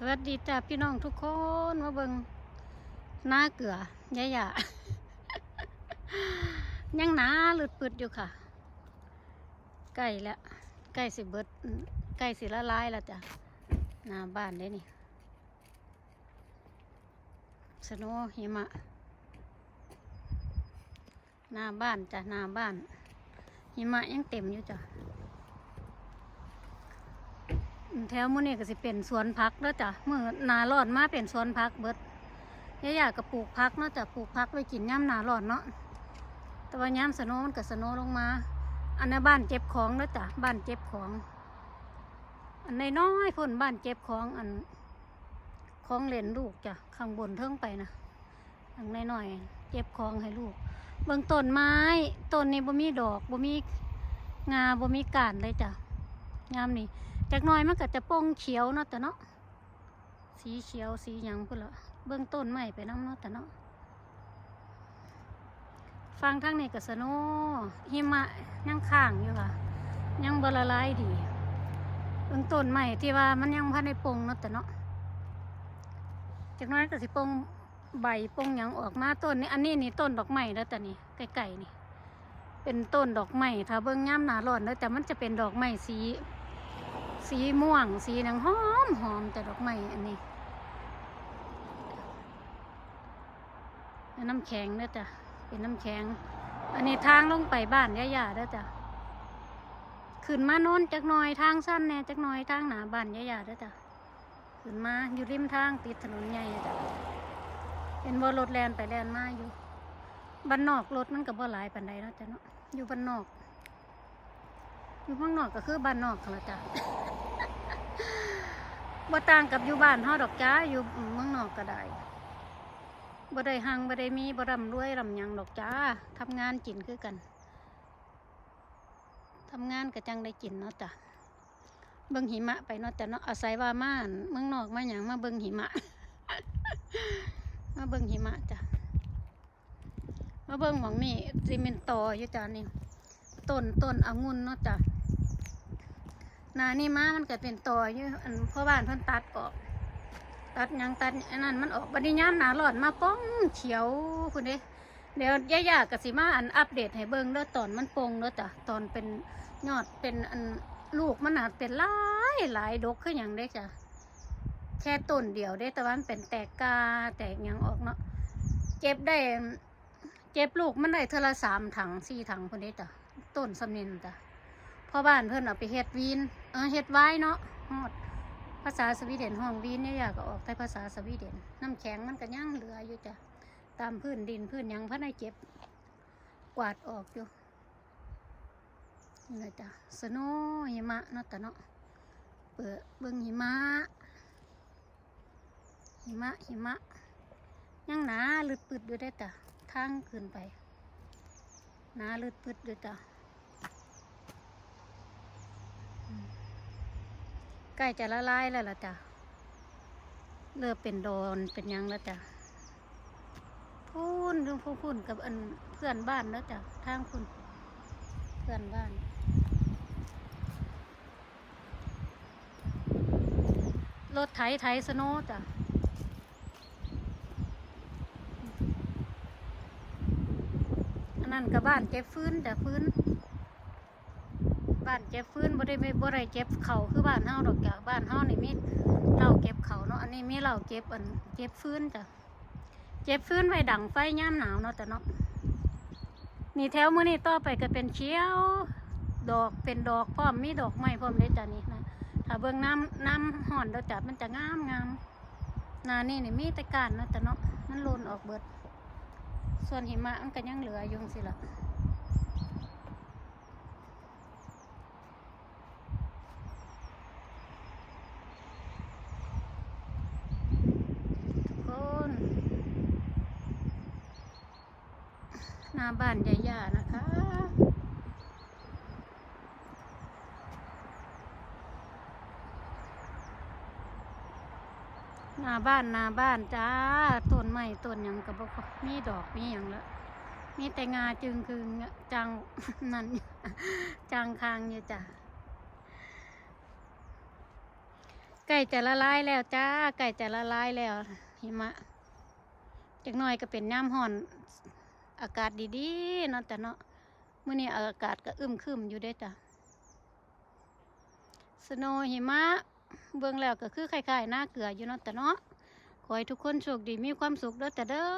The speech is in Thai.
สวัสดีจ้าพี่น้องทุกคนมาเบิงหน้าเกลือยายายังหนาหลุดปึดอยู่ค่ะใกล้แล้วใกล้สิเบิดใกล้สิละลายแล้วจ้ะหน้าบ้านได้นี่สโนหิมะหน้าบ้านจ้ะหน้าบ้านหิมะยังเต็มอยู่จ้ะ แถวมื้อนี้ก็สิเป็นสวนพักแล้วจ้ะเมื่อหนาร้อนมาเป็นสวนพักเบิดยายาก็ปลูกพักเนาะจ้ะปลูกพักไว้กินย่ำหนาร้อนเนาะแต่ว่าย่ำสโนมันก็สโนลงมา อันนั้นบ้านเจ็บของแล้วจ้ะบ้านเจ็บของ อันในน้อยพ่นบ้านเจ็บของอันของเล่นลูกจ้ะข้างบนเทิงไปนะอันในน้อยเจ็บของให้ลูก เบิ่งต้นไม้ต้นนี้บ่มีดอกบ่มีงาบ่มีก้านเลยจ้ะ ยามนี้จากน้อยมันก็จะโป่งเขียวเนาะแต่เนาะสีเขียวสีหยังพุ่นละเบื้องต้นใหม่ไปน้ำเนาะแต่เนาะฟังทางนี้ก็สโนหิมะยังข้างอยู่ค่ะ ยังบละลายดีเบื้องต้นใหม่ที่ว่ามันยังพันในปงเนาะแต่เนาะจากน้อยก็สิปงใบปงหยังออกมาต้นนี้อันนี้นี่ต้นดอกไม้แล้วแต่นี่ไก่ๆนี่ เป็นต้นดอกไม้ถ้าเบิ้องย่ำหนาร้อนแล้วแต่มันจะเป็นดอกไม้สี สีม่วง สีนังหอมหอมแต่ดอกไม้อันนี้น้ำแข็งเด้อจ้ะเป็นน้ำแข็ง อันนี้ทางลงไปบ้านย่าๆเด้อจ้ะขึ้นมาโน้นจักหน่อยทางสั้นแน่จักหน่อยทางหนาบ้านย่าๆเด้อจ้ะขึ้นมาอยู่ริมทางติดถนนใหญ่จ้ะเป็นบ่รถแลนไปแลนมาอยู่บ้านนอกรถมันก็บ่หลายปานใดเนาะจ้ะเนาะอยู่บ้านนอก อยู่ข้างนอกก็คือบ้านนอกค่ะละจ้ะบ่ต่างกับอยู่บ้านเฮาดอกจ้าอยู่เมืองนอกก็ได้บ่ได้หังบ่ได้มีบ่ร่ำรวยร่ำยังดอกจ้าทำงานกินคือกันทำงานก็จังได้กินเนาะจ้ะเบิ่งหิมะไปเนาะแต่เนาะอาศัยว่าม่านเมืองนอกมาหยังมาเบิ่งหิมะ มาเบิ่งหิมะจ้ะมาเบิ่งหมองนี่สิเมนต์ต่ออยู่จ้ะนี่ต้นต้นองุ่นเนาะจ้ะ นานี่มามันก็เป็นตออยู่อันพ่อบ้านเพิ่นตัดออก ตัดยังตัดอันนั้นมันออกบัดนี้ยามหนาร้อนมาป้องเขียวคุณเด้เดี๋ยวย่าๆกสิมาอันอัปเดตให้เบิ่งเด้อตอนมันปงเด้อจ้ะตอนเป็นยอดเป็นอันลูกมันหน่ะเป็นหลายหลายดกคือหยังเด้จ้ะแค่ต้นเดียวเด้แต่ว่ามันเป็นแตกกาแตกยังออกเนาะเก็บได้เก็บลูกมันได้เทอละสามถังสี่ถังคนนี้จ้ะต้นสำนินจ้ะ พ่อบ้านเพื่อนเอาไปเฮ็ดวีนเออเฮ็ดไว้เนาะฮอดภาษาสวีเดนห้องวีนเนี่ยอยากออกแต่ภาษาสวีเดน น้ำแข็งมันก็ย่างเหลืออยู่จ้ะตามพื้นดินพื้นยังพันให้เก็บ กวาดออกอยู่นี่แหละจ้ะสโนว์หิมะเนาะแต่เนาะเปิดเบิ่งหิมะหิมะหิมะยังหนาลึดปึดอยู่ได้จ้ะทางขึ้นไปหนาลืดพืดด้วยจ้ะอืม ใกล้จะละลายแล้วล่ะจ้ะเริ่มเป็นโดนเป็นยังแล้วจ้ะพูนดูพูนพูนกับอันเพื่อนบ้านแล้วจ้ะทางคุณเพื่อนบ้านรถไถไถสโนว์จ้ะอันนั้นก็บ้านเก็บฟื้นแต่ฟื้น บ้านเก็บฟื้นบ่ได้ไม่บ่ได้เก็บเขาคือบ้านเฮาดอกจ้ะบ้านเฮานี่มีเราเก็บเขาเนาะอันนี้มีเราเก็บอันเก็บฟื้นจ้ะเก็บฟื้นไว้ดังไฟย่ามหนาวเนาะแต่เนาะนี่แถวมื้อนี้ต่อไปก็เป็นเขียว ดอกเป็นดอกพร้อมมีดอกไม้พร้อมเลยจ้ะนี่นะถ้าเบิ่งน้ำน้ำห่อนแล้วจ้ะมันจะงามงามนานี่นี่มีแต่กานเนาะแต่เนาะมันโลนออกเบิด ส่วนหิมะมันก็ยังเหลืออยู่สิละทุกคน หน้าบ้านย่าๆนะคะ หน้าบ้านหน้าบ้านจ้าต้นไม้ต้นหยังกับบ่ค่อยมีดอกมีหยังละมีแต่งาจึงคือจังนั่นจังคางอยู่จ้ะไก่จะละลายแล้วจ้าไก่จะละลายแล้วหิมะจักหน่อยก็เป็นย่ำห่อน อากาศดีๆเนาะแต่เนาะมื่อนี้อากาศก็อึมครึมอยู่เด้จ้ะสโนว์หิมะเบื้องแล้วก็คือคล้ายๆหน้าเกลืออยู่เนาะแต่เนาะขอให้ทุกคนโชคดีมีความสุขเด้อแต่เด้อ